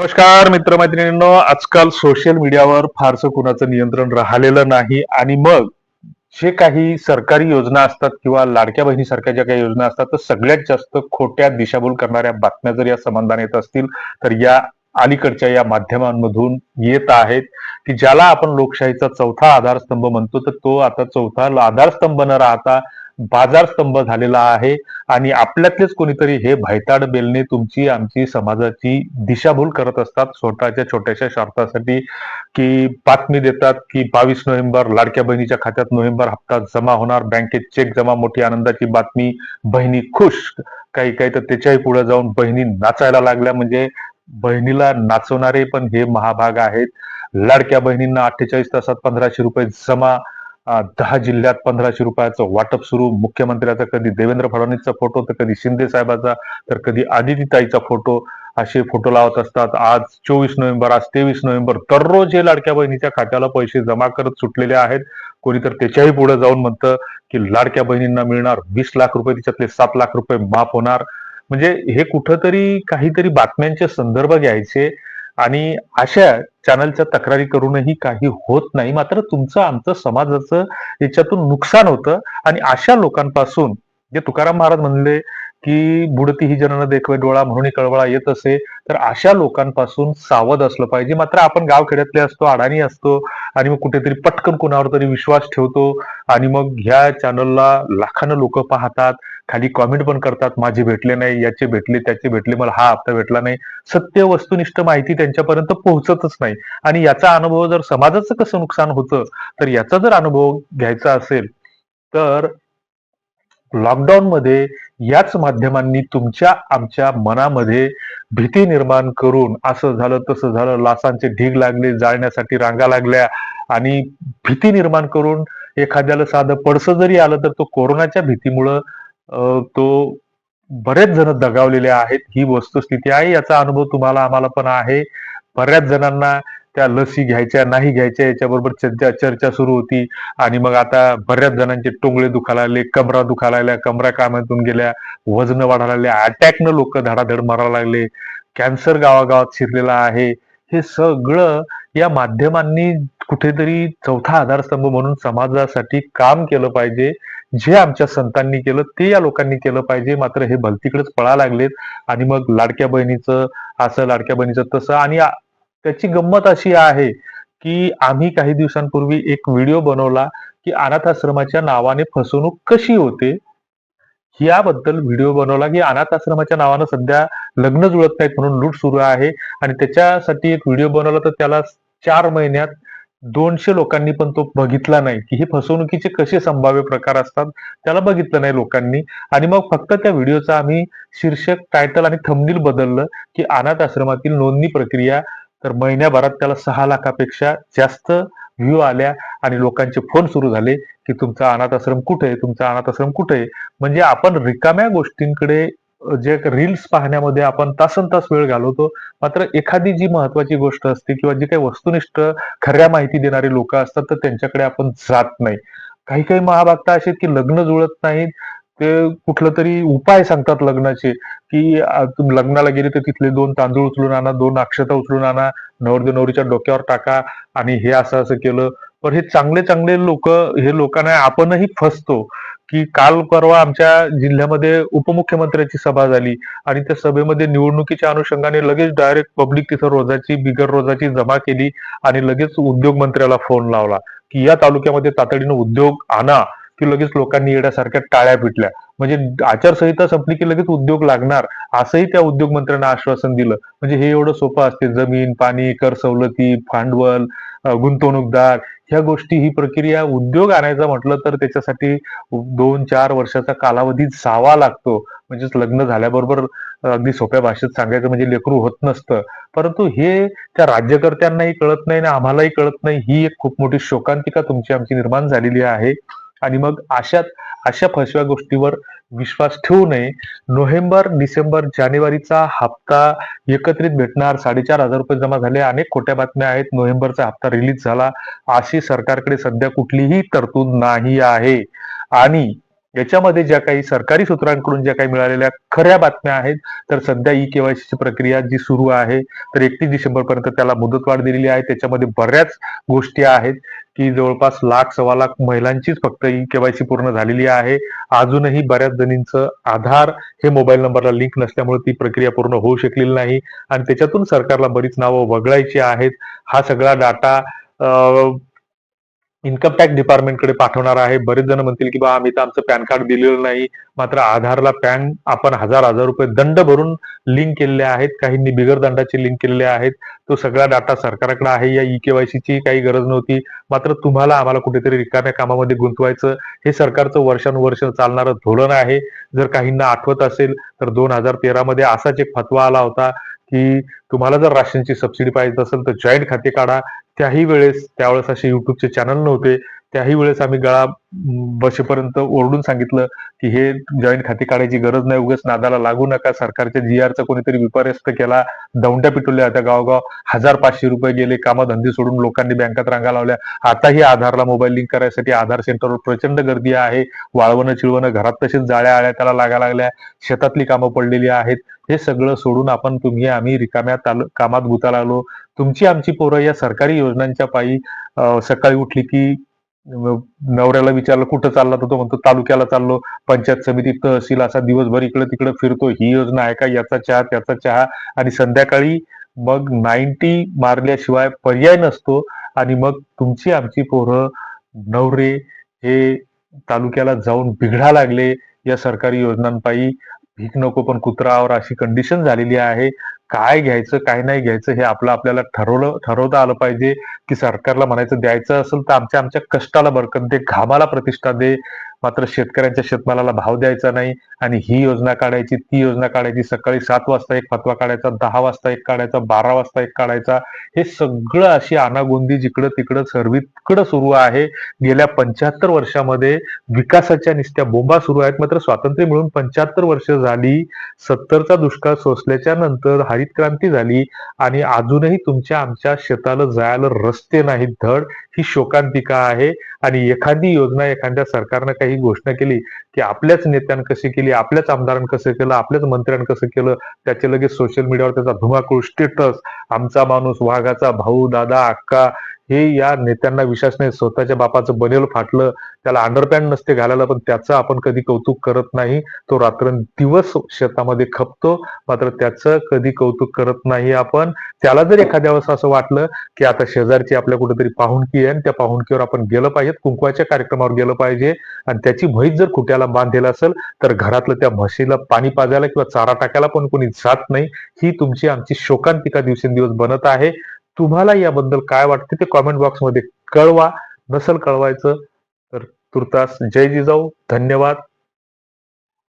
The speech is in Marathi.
नमस्कार मित्रमैत्रिणींनो. आजकाल सोशल मीडियावर फारसं कुणाचं नियंत्रण राहिलेलं नाही. आणि मग जे काही सरकारी योजना असतात किंवा लाडक्या बहिणीसारख्या ज्या काही योजना असतात तर सगळ्यात जास्त खोट्या दिशाभूल करणाऱ्या बातम्या जर या संबंधाने येत असतील तर या अलीकडच्या या माध्यमांमधून येत आहेत की ज्याला आपण लोकशाहीचा चौथा आधारस्तंभ म्हणतो तर तो आता चौथा आधारस्तंभ न राहता बाजार स्तंभ झालेला आहे आणि आपल्यातलेच कोणीतरी हे भैताड बेलने तुमची आमची समाजाची दिशाभूल करत असतात. स्वतःच्या छोट्याशा स्वार्थासाठी की बातमी देतात की बावीस नोव्हेंबर लाडक्या बहिणीच्या खात्यात नोव्हेंबर हप्ता जमा होणार. बँकेत चेक जमा मोठी आनंदाची बातमी. बहिणी खुश. काही काही तर त्याच्याही पुढे जाऊन बहिणी नाचायला लागल्या. म्हणजे बहिणीला नाचवणारे पण हे महाभाग आहेत. लाडक्या बहिणींना अठ्ठेचाळीस तासात पंधराशे रुपये जमा. दहा जिल्ह्यात पंधराशे रुपयाचं वाटप सुरू. मुख्यमंत्र्याचा कधी देवेंद्र फडणवीसचा फोटो तर कधी शिंदे साहेबाचा तर कधी आदितीताईचा फोटो. असे फोटो लावत असतात. आज चोवीस नोव्हेंबर आज तेवीस नोव्हेंबर दररोज हे लाडक्या बहिणीच्या खात्याला पैसे जमा करत सुटलेले आहेत. कोणी तर त्याच्याही पुढे जाऊन म्हणतं की लाडक्या बहिणींना मिळणार वीस लाख रुपये तिच्यातले सात लाख रुपये माफ होणार. म्हणजे हे कुठंतरी काहीतरी बातम्यांचे संदर्भ घ्यायचे. आणि अशा चॅनलच्या तक्रारी करूनही काही होत नाही. मात्र तुमचं आमचं समाजाचं याच्यातून नुकसान होतं. आणि अशा लोकांपासून जे तुकाराम महाराज म्हणले की बुडती ही जनन देखवे डोळा म्हणून कळवळा येत असे तर अशा लोकांपासून सावध असलं पाहिजे. मात्र आपण गावखेड्यातले असतो अडाणी असतो आणि मग कुठेतरी पटकन कोणावर तरी विश्वास ठेवतो आणि मग ह्या चॅनलला लाखानं लोक पाहतात खाली कॉमेंट पण करतात माझे भेटले नाही याचे भेटले त्याचे भेटले मला हा हप्ता भेटला नाही. सत्य वस्तुनिष्ठ माहिती त्यांच्यापर्यंत पोहोचतच नाही. आणि याचा अनुभव जर समाजाचं कसं नुकसान होतं तर याचा जर अनुभव घ्यायचा असेल तर लॉकडाऊनमध्ये याच माध्यमांनी तुमच्या आमच्या मनामध्ये भीती निर्माण करून असं झालं तसं झालं लासांचे ढीग लागले जाळण्यासाठी रांगा लागल्या आणि भीती निर्माण करून एखाद्याला साधं पडसं जरी आलं तर तो कोरोनाच्या भीतीमुळं तो बरेच जण दगावलेले आहेत. ही वस्तुस्थिती आहे याचा अनुभव तुम्हाला आम्हाला पण आहे. बऱ्याच जणांना त्या लसी घ्यायच्या नाही घ्यायच्या याच्याबरोबर चर्चा चर्चा सुरू होती. आणि मग आता बऱ्याच जणांचे टोंगळे दुखायला लागले कमरा दुखायला लागल्या कमरा कामातून गेल्या वजन वाढायला लागले अटॅकनं लोक धडाधड मारायला लागले कॅन्सर गावागावात शिरलेला आहे. हे सगळं या माध्यमांनी कुठेतरी चौथा आधारस्तंभ म्हणून समाजासाठी काम केलं पाहिजे. जे आमच्या संतांनी केलं ते या लोकांनी केलं पाहिजे. मात्र हे भलतीकडेच पळा लागलेत. आणि मग लाडक्या बहिणीचं असं लाडक्या बहिणीचं तसं. आणि त्याची गंमत अशी आहे की आम्ही काही दिवसांपूर्वी एक व्हिडिओ बनवला की अनाथ आश्रमाच्या नावाने फसवणूक कशी होते? याबद्दल व्हिडिओ बनवला की अनाथ आश्रमाच्या नावानं सध्या लग्न जुळत नाहीत म्हणून लूट सुरू आहे. आणि त्याच्यासाठी एक व्हिडिओ बनवला तर त्याला चार महिन्यात दोनशे लोकांनी पण तो बघितला नाही की हे फसवणुकीचे कसे संभाव्य प्रकार असतात त्याला बघितलं नाही लोकांनी. आणि मग फक्त त्या व्हिडिओचा आम्ही शीर्षक टायटल आणि थंबनील बदललं की अनाथ आश्रमातील नोंदणी प्रक्रिया तर महिन्याभरात त्याला सहा लाखापेक्षा जास्त व्ह्यू आल्या आणि लोकांचे फोन सुरू झाले की तुमचा अनाथ आश्रम कुठे आहे? तुमचा अनाथ आश्रम कुठे आहे? म्हणजे आपण रिकाम्या गोष्टींकडे जे रील्स पाहण्यामध्ये आपण तासन तास वेळ घालवतो. मात्र एखादी जी महत्वाची गोष्ट असते किंवा जी काही वस्तुनिष्ठ खऱ्या माहिती देणारी लोक असतात तर त्यांच्याकडे आपण जात नाही. काही काही महाभागता असे की लग्न जुळत नाहीत. ते कुठलं तरी उपाय सांगतात लग्नाचे की तुम्ही लग्नाला गेले तर तिथले दोन तांदूळ उचलून आणा दोन अक्षता उचलून आणा नवरदेव नवरीच्या डोक्यावर टाका आणि हे असं असं केलं. पण हे चांगले चांगले लोक हे लोकांना आपणही फसतो की काल परवा आमच्या जिल्ह्यामध्ये उपमुख्यमंत्र्याची सभा झाली आणि त्या सभेमध्ये निवडणुकीच्या अनुषंगाने लगेच डायरेक्ट पब्लिक तिथं रोजाची बिगर रोजाची जमा केली आणि लगेच उद्योग मंत्र्याला फोन लावला की या तालुक्यामध्ये तातडीनं उद्योग आणा. की लगेच लोकांनी येण्यासारख्या टाळ्या पिटल्या म्हणजे आचारसंहिता संपली की लगेच उद्योग लागणार असंही त्या उद्योग मंत्र्यांना आश्वासन दिलं. म्हणजे हे एवढं सोपं असते. जमीन पाणी कर सवलती भांडवल गुंतवणूकदार ह्या गोष्टी ही प्रक्रिया उद्योग आणायचा म्हटलं तर त्याच्यासाठी दोन चार वर्षाचा कालावधी जावा लागतो. म्हणजेच लग्न झाल्याबरोबर अगदी सोप्या भाषेत सांगायचं म्हणजे लेकरू होत नसतं. परंतु हे त्या राज्यकर्त्यांनाही कळत नाही आणि आम्हालाही कळत नाही. ही एक खूप मोठी शोकांतिका तुमची आमची निर्माण झालेली आहे. आणि मग अशात अशा फसव्या गोष्टीवर विश्वास ठेवू नये. नोव्हेंबर डिसेंबर जानेवारीचा हप्ता एकत्रित भेटणार. साडेचार हजार रुपये जमा झाले. अनेक खोट्या बातम्या आहेत. नोव्हेंबरचा हप्ता रिलीज झाला. अशी सरकारकडे सध्या कुठलीही तरतूद नाही आहे. आणि याच्यामध्ये ज्या काही सरकारी सूत्रांकडून ज्या काही मिळालेल्या खऱ्या बातम्या आहेत तर सध्या ई केवायसीची प्रक्रिया जी सुरू आहे तर एकतीस डिसेंबर पर्यंत त्याला मुदतवाढ दिलेली आहे. त्याच्यामध्ये बऱ्याच गोष्टी आहेत की जवळपास लाख सव्वा लाख महिलांचीच फक्त ई केवायसी पूर्ण झालेली आहे. अजूनही बऱ्याच जणींचं आधार हे मोबाईल नंबरला लिंक नसल्यामुळे ती प्रक्रिया पूर्ण होऊ शकलेली नाही. आणि त्याच्यातून सरकारला बरीच नावं वगळायची आहेत. हा सगळा डाटा इन्कम टॅक्स डिपार्टमेंटकडे पाठवणार आहे. बरेच जण म्हणतील की बा आम्ही तर आमचं पॅन कार्ड दिलेलं नाही. मात्र आधारला पॅन आपण हजार हजार रुपये दंड भरून लिंक केलेले आहेत. काहींनी बिगर दंडाचे लिंक केलेले आहेत. तो सगळा डाटा सरकारकडे आहे. या ई केवायसीची काही गरज नव्हती. मात्र तुम्हाला आम्हाला कुठेतरी रिकाम्या कामामध्ये गुंतवायचं हे सरकारचं वर्षानुवर्ष चालणारं धोरण आहे. जर काहींना आठवत असेल तर दोन हजार तेरामध्ये असाच एक फतवा आला होता. की तुम्हाला जर राशनची सबसिडी पाहिजे असेल तर जॉईंट खाते काढा. त्याही वेळेस त्यावेळेस असे युट्यूबचे चॅनल नव्हते. त्याही वेळेस आम्ही गळा बसेपर्यंत ओरडून सांगितलं की हे जॉईंट खाते काढायची गरज नाही उगाच नादाला लागू नका. सरकारच्या जी आरचा कोणीतरी विपर्यस्त केला दौंड्या पिटवल्या होत्या गावगाव. हजार पाचशे रुपये गेले कामधंदे सोडून लोकांनी बँकात रांगा लावल्या. आताही आधारला मोबाईल लिंक करायसाठी आधार सेंटरवर प्रचंड गर्दी आहे. वाळवणं चिळवणं घरात तसेच जाळ्या आळ्या त्याला लागा लागल्या. शेतातली कामं पडलेली आहेत. हे सगळं सोडून आपण तुम्ही आम्ही रिकाम्या कामात गुता लागलो तुमची आमची पोरं या सरकारी योजनांच्या पायी सकाळी उठली की नवऱ्याला विचारलं कुठं चालला तर तो म्हणतो तालुक्याला चाललो. पंचायत समिती तहसील असा दिवसभर इकडे तिकडे फिरतो. ही योजना आहे का? याचा चहा त्याचा चहा. आणि संध्याकाळी मग नाईन्टी मारल्याशिवाय पर्याय नसतो. आणि मग तुमची आमची पोरं नवरे हे तालुक्याला जाऊन बिघडा लागले या सरकारी योजनांपायी. भीक नको पण कुत्रावर अशी कंडिशन झालेली आहे. काय घ्यायचं काय नाही घ्यायचं हे आपलं आपल्याला ठरवलं ठरवता आलं पाहिजे. की सरकारला म्हणायचं द्यायचं असेल तर आमच्या आमच्या कष्टाला बरकत दे घामाला प्रतिष्ठा दे. मात्र शेतकऱ्यांच्या शेतमालाला भाव द्यायचा नाही आणि ही योजना काढायची ती योजना काढायची सकाळी सात वाजता एक फतवा काढायचा दहा वाजता एक काढायचा बारा वाजता एक काढायचा हे सगळं अशी आनागोंदी जिकडं तिकडं सर्वीकडं सुरू आहे. गेल्या पंच्याहत्तर वर्षामध्ये विकासाच्या निस्त्या बोंबा सुरू आहेत. मात्र स्वातंत्र्य मिळून पंच्याहत्तर वर्ष झाली सत्तरचा दुष्काळ सोसल्याच्या नंतर हरित क्रांती झाली आणि अजूनही तुमच्या आमच्या शेताला जायला रस्ते नाहीत धड ही शोकांतिका आहे. आणि एखादी योजना एखाद्या सरकारनं काही घोषणा केली. की आपल्याच नेत्यानं कशी केली आपल्याच आमदारानं कसं केलं आपल्याच मंत्र्यानं कसं केलं त्याचे लगेच सोशल मीडियावर त्याचा धुमाकूळ स्टेटस आमचा माणूस वाघाचा भाऊ दादा अक्का हे या नेत्यांना विश्वास नाही. स्वतःच्या बापाचं बनेल फाटलं त्याला अंडरपॅन्ट नसते घालायला पण त्याचं आपण कधी कौतुक करत नाही. तो रात्र दिवस शेतामध्ये खपतो मात्र त्याचं कधी कौतुक करत नाही आपण. त्याला जर एखाद्या वेळेस असं वाटलं की आता शेजारची आपल्या कुठेतरी पाहुणकी आहे आणि त्या पाहुणकीवर आपण गेलं पाहिजे कुंकवाच्या कार्यक्रमावर गेलं पाहिजे आणि त्याची म्हैस जर खुट्याला बांधलेला असेल तर घरातलं त्या म्हशीला पाणी पाजायला किंवा चारा टाकायला पण कोणी जात नाही. ही तुमची आमची शोकांतिका दिवसेंदिवस बनत आहे. तुम्हाला याबद्दल काय वाटते ते कॉमेंट बॉक्समध्ये कळवा. नसल कळवायचं तर तुर्तास जय जिजाऊ. धन्यवाद.